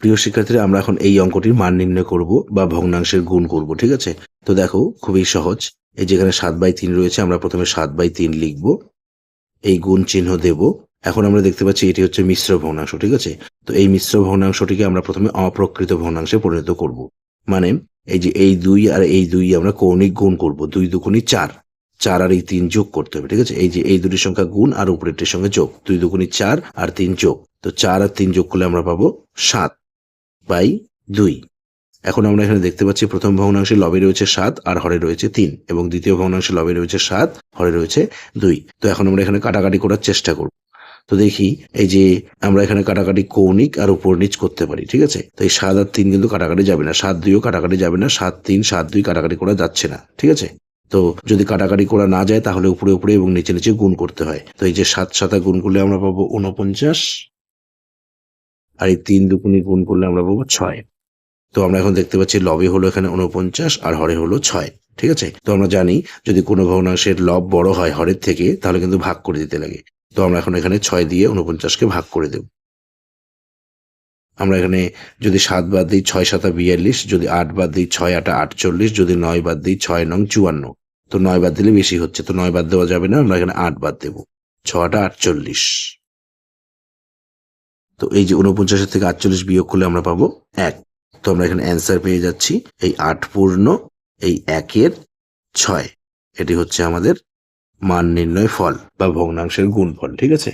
প্রিয় শিক্ষার্থীরা, আমরা এখন এই অঙ্কটির মান নির্ণয় করব বা ভগ্নাংশের গুণ করব, ঠিক আছে? তো দেখো, খুবই সহজ। এই যেখানে সাত বাই তিন রয়েছে, আমরা প্রথমে সাত বাই তিন লিখব। এই গুণ চিহ্ন দেব। এখন আমরা দেখতে পাচ্ছি এটি হচ্ছে মিশ্র ভগ্নাংশ, ঠিক আছে? তো এই মিশ্র ভগ্নাংশটিকে আমরা প্রথমে অপ্রকৃত ভগ্নাংশে পরিণত করব। মানে এই যে এই দুই আর এই দুই আমরা কৌণিক গুণ করব, দুই দুগুণি চার। চার আর এই তিন যোগ করতে হবে, ঠিক আছে? এই যে এই দুটির সংখ্যা গুণ আর উপরেরটির সঙ্গে যোগ, দুই দুগুণি চার আর তিন যোগ। তো চার আর তিন যোগ করলে আমরা পাবো সাত। বাই দুই। এখন আমরা এখানে দেখতে পাচ্ছি প্রথম ভগ্নাংশে লবে রয়েছে সাত, আর হরে রয়েছে তিন, এবং দ্বিতীয় ভগ্নাংশে লবে রয়েছে সাত, হরে রয়েছে দুই। তো এখন আমরা এখানে কাটাকাটি করার চেষ্টা করব। তো দেখি, এই যে আমরা এখানে কাটাকাটি কৌণিক আর উপর নিচ করতে পারি, ঠিক আছে? তো এই সাত আর তিন কিন্তু কাটাকাটি যাবে না, সাত দুইও কাটাকাটি যাবে না, সাত তিন, সাত দুই কাটাকাটি করা যাচ্ছে না, ঠিক আছে? তো যদি কাটাকাটি করা না যায়, তাহলে উপরে উপরে এবং নিচে নিচে গুণ করতে হয়। তো এই যে সাত সাতা গুণ করলে আমরা পাবো উনপঞ্চাশ আর এই তিন দুগুণি গুণ করলে আমরা পাবো ছয়। তো আমরা এখন দেখতে পাচ্ছি লবে হলো এখানে উনপঞ্চাশ আর হরে হলো ছয়, ঠিক আছে? তো আমরা জানি যদি কোনো ভগ্নাংশের লব বড় হয় হরের থেকে, তাহলে কিন্তু ভাগ করে দিতে লাগে। তো আমরা এখন এখানে ছয় দিয়ে উনপঞ্চাশকে ভাগ করে দেব। আমরা এখানে যদি সাত বাদ দিই ছয় সাতা বিয়াল্লিশ, যদি আট বাদ দিই ছয় আটা আটচল্লিশ, যদি নয় বাদ দিই ছয় নং চুয়ান্ন। তো নয় বাদ দিলে বেশি হচ্ছে, তো নয় বাদ দেওয়া যাবে না, আমরা এখানে আট বাদ দেব। ছটা আটচল্লিশ। তো এই যে উনপঞ্চাশের থেকে আটচল্লিশ বিয়োগ করলে আমরা পাবো এক। তো আমরা এখানে অ্যান্সার পেয়ে যাচ্ছি এই আট পূর্ণ, এই একের ছয়। এটি হচ্ছে আমাদের মান নির্ণয় ফল বা ভগ্নাংশের গুণ ফল ঠিক আছে?